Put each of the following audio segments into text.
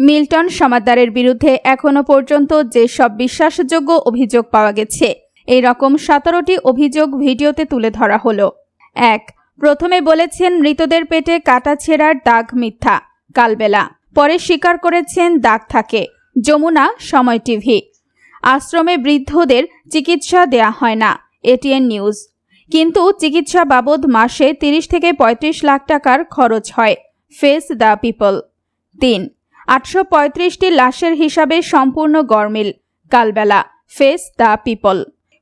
Milton সমাদ্দারের বিরুদ্ধে এখনও পর্যন্ত যেসব বিশ্বাসযোগ্য অভিযোগ পাওয়া গেছে এই রকম সতেরোটি অভিযোগ ভিডিওতে তুলে ধরা হলো। এক, প্রথমে বলেছেন মৃতদের পেটে কাটা ছেঁড়ার দাগ মিথ্যা কালবেলা পরে স্বীকার করেছেন দাগ থাকে, যমুনা সময় টিভি। আশ্রমে বৃদ্ধদের চিকিৎসা দেয়া হয় না, এটিএন নিউজ। কিন্তু চিকিৎসা বাবদ মাসে তিরিশ থেকে পঁয়ত্রিশ লাখ টাকার খরচ হয়, ফেস দ্য পিপল। তিন আটশো পঁয়ত্রিশটি লাশের হিসাবে সম্পূর্ণ গরমিল। Kalbela, face the people.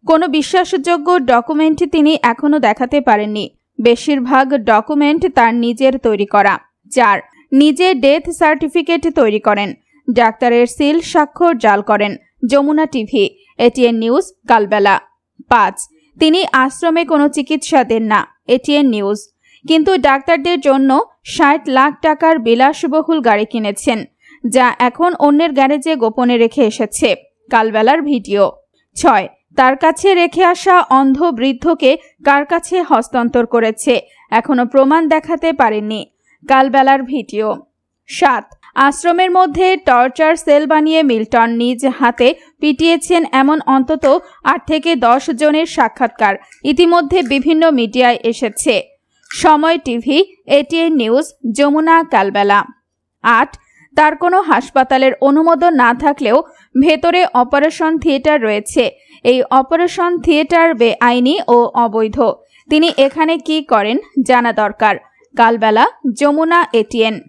কোনো বিশ্বাসযোগ্য ডকুমেন্ট তিনি এখনও দেখাতে পারেননি। বেশিরভাগ ডকুমেন্ট তার নিজের তৈরি করা চার নিজে ডেথ সার্টিফিকেট তৈরি করেন। ডাক্তারের সিল স্বাক্ষর জাল করেন। Jamuna TV, ATN news, Kalbela. পাঁচ, তিনি আশ্রমে কোনো চিকিৎসা দেন না, এটিএন নিউজ। কিন্তু ডাক্তারদের জন্য ষাট লাখ টাকার বিলাসবহুল গাড়ি কিনেছেন। যা এখন অন্যের গ্যারেজে গোপনে রেখে এসেছে। কালবেলার ভিডিও। ছয়, তার কাছে রেখে আসা অন্ধ বৃদ্ধকে কার কাছে হস্তান্তর করেছে, এখনও প্রমাণ দেখাতে পারেননি। কালবেলার ভিডিও। সাত, আশ্রমের মধ্যে টর্চার সেল বানিয়ে মিল্টন নিজ হাতে পিটিয়েছেন এমন অন্তত আট থেকে দশ জনের সাক্ষাৎকার। ইতিমধ্যে বিভিন্ন মিডিয়ায় এসেছে। Somoy TV, ATN news, Jamuna, Kalbela. আট তার কোনো হাসপাতালের অনুমোদন না থাকলেও ভেতরে অপারেশন থিয়েটার রয়েছে। এই অপারেশন থিয়েটার বেআইনি ও অবৈধ। তিনি এখানে কি করেন জানা দরকার। কালবেলা যমুনা এটিএন।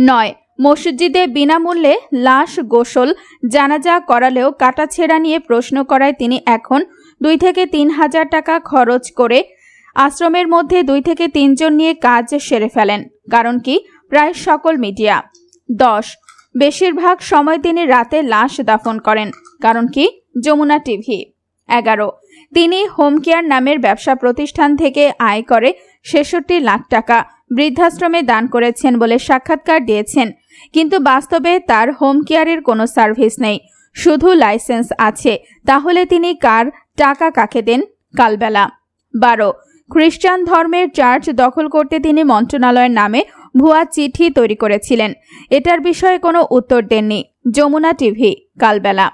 নয়, মসজিদে বিনামূল্যে লাশ গোসল, জানাজা করালেও কাটাছেঁড়া নিয়ে প্রশ্ন করায় তিনি এখন দুই থেকে তিন হাজার টাকা খরচ করে আশ্রমের মধ্যে দুই থেকে তিনজন নিয়ে কাজ সেরে ফেলেন। কারণ কি? প্রায় সকল মিডিয়া। দশ। বেশিরভাগ সময় তিনি রাতে লাশ দাফন করেন, কারণ কি? যমুনা টিভি। এগারো। তিনি হোম কেয়ার নামের ব্যবসা প্রতিষ্ঠান থেকে আয় করে ছেষট্টি লাখ টাকা বৃদ্ধাশ্রমে দান করেছেন বলে সাক্ষাৎকার দিয়েছেন। কিন্তু বাস্তবে তার হোম কেয়ারের কোনো সার্ভিস নেই। শুধু লাইসেন্স আছে। তাহলে তিনি কার টাকা কাকে দেন? কালবেলা। বারো। খ্রিস্টান ধর্মের চার্চ দখল করতে তিনি মন্ত্রণালয়ের নামে ভুয়া চিঠি তৈরি করেছিলেন। এটার বিষয়ে কোনো উত্তর দেননি। যমুনা টিভি, কালবেলা।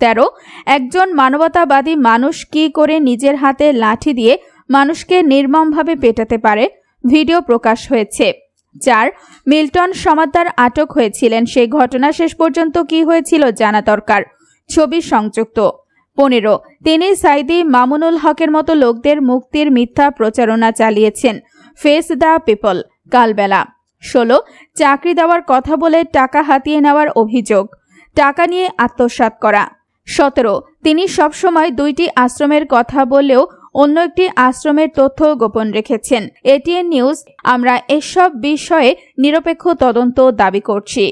তেরো, একজন মানবতাবাদী মানুষ কি করে নিজের হাতে লাঠি দিয়ে মানুষকে নির্মমভাবে পেটাতে পারে? ভিডিও প্রকাশ হয়েছে। চার, মিল্টন সমাদ্দার আটক হয়েছিলেন। সেই ঘটনা শেষ পর্যন্ত কি হয়েছিল জানা দরকার। ছবি সংযুক্ত। পনেরো, তিনি সাইদি মামুনুল হকের মতো লোকদের মুক্তির মিথ্যা প্রচারণা চালিয়েছেন। Face the people, Kalbela. ষোলো, চাকরি দেওয়ার কথা বলে টাকা হাতিয়ে নেওয়ার অভিযোগ। টাকা নিয়ে আত্মসাত করা। সতেরো, তিনি সবসময় দুইটি আশ্রমের কথা বলেও অন্য একটি আশ্রমের তথ্য গোপন রেখেছেন। এটিএন নিউজ, আমরা এসব বিষয়ে নিরপেক্ষ তদন্ত দাবি করছি।